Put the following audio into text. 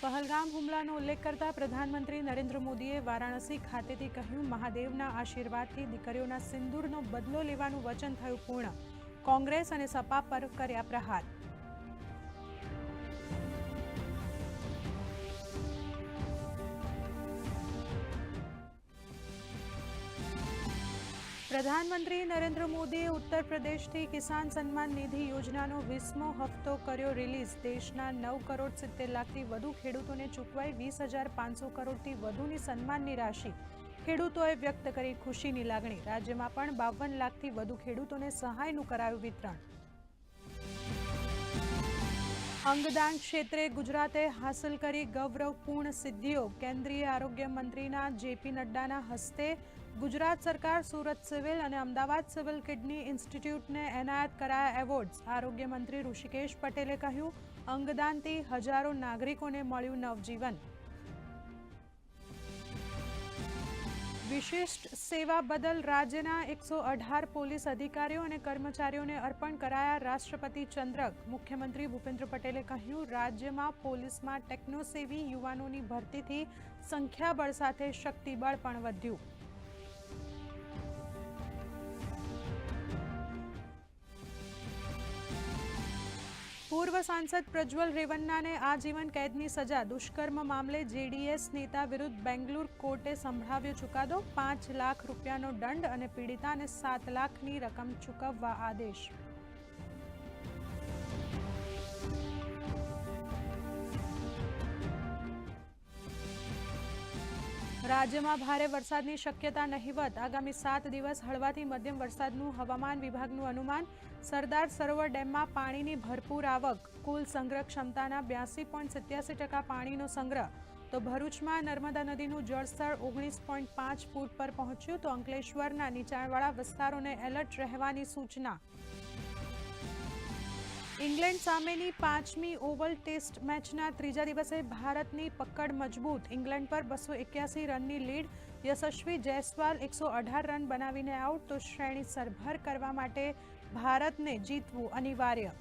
પહલગામ હુમલાનો ઉલ્લેખ કરતા પ્રધાનમંત્રી નરેન્દ્ર મોદીએ વારાણસી ખાતેથી કહ્યું, મહાદેવના આશીર્વાદથી દીકરીઓના સિંદૂરનો બદલો લેવાનું વચન થયું પૂર્ણ. કોંગ્રેસ અને સપા પર કર્યા પ્રહાર. પ્રધાનમંત્રી નરેન્દ્ર મોદીએ ઉત્તર પ્રદેશથી કિસાન સન્માન નિધિ યોજનાનો વીસમો હપ્તો કર્યો રિલીઝ. દેશના નવ કરોડ સિત્તેર લાખથી વધુ ખેડૂતોને ચૂકવાઈ વીસ હજાર પાંચસો કરોડથી વધુની સન્માનની રાશિ. ખેડૂતોએ વ્યક્ત કરી ખુશીની લાગણી. રાજ્યમાં પણ બાવન લાખથી વધુ ખેડૂતોને સહાયનું કરાયું વિતરણ. અંગદાન ક્ષેત્રે ગુજરાતે હાંસલ કરી ગૌરવપૂર્ણ સિદ્ધિઓ. કેન્દ્રીય આરોગ્ય મંત્રીના જેપી નડ્ડાના હસ્તે ગુજરાત સરકાર સુરત સિવિલ અને અમદાવાદ સિવિલ કિડની ઇન્સ્ટિટ્યૂટને એનાયત કરાયા એવોર્ડ્સ. આરોગ્ય મંત્રી ઋષિકેશ પટેલે કહ્યું, અંગદાનથી હજારો નાગરિકોને મળ્યું નવજીવન. વિશિષ્ટ સેવા બદલ રાજ્યના એકસો અઢાર પોલીસ અધિકારીઓ અને કર્મચારીઓને અર્પણ કરાયા રાષ્ટ્રપતિ ચંદ્રક. મુખ્યમંત્રી ભૂપેન્દ્ર પટેલે કહ્યું, રાજ્યમાં પોલીસમાં ટેકનોસેવી યુવાનોની ભરતીથી સંખ્યાબળ સાથે શક્તિબળ પણ વધ્યું. પૂર્વ સાંસદ પ્રજ્વલ રેવન્નાને આજીવન કેદની સજા. દુષ્કર્મ મામલે જેડીએસ નેતા વિરુદ્ધ બેંગલુર કોર્ટે સંભળાવ્યો ચુકાદો. પાંચ લાખ રૂપિયાનો દંડ અને પીડિતાને સાત લાખની રકમ ચૂકવવા આદેશ. રાજ્યમાં ભારે વરસાદની શક્યતા નહીવત આગામી સાત દિવસ હળવાથી મધ્યમ વરસાદનું હવામાન વિભાગનું અનુમાન, સરદાર સરોવર ડેમમાં પાણીની ભરપૂર આવક. કુલ સંગ્રહ ક્ષમતાના બ્યાસી પોઈન્ટ સત્યાસી ટકા પાણીનો સંગ્રહ. તો ભરૂચમાં નર્મદા નદીનું જળસ્તર ઓગણીસ પોઈન્ટ પાંચ ફૂટ પર પહોંચ્યું તો અંકલેશ્વરના નીચાણવાળા વિસ્તારોને એલર્ટ રહેવાની સૂચના. ઇંગ્લેન્ડ સામેની પાંચમી ઓવલ ટેસ્ટ મેચના ત્રીજા દિવસે ભારતની પકડ મજબૂત. ઇંગ્લેન્ડ પર બસો એક્યાસી રનની લીડ. યશસ્વી જયસ્વાલ એકસો અઢાર રન બનાવીને આઉટ તો શ્રેણી સરભર કરવા માટે ભારતને જીતવું અનિવાર્ય.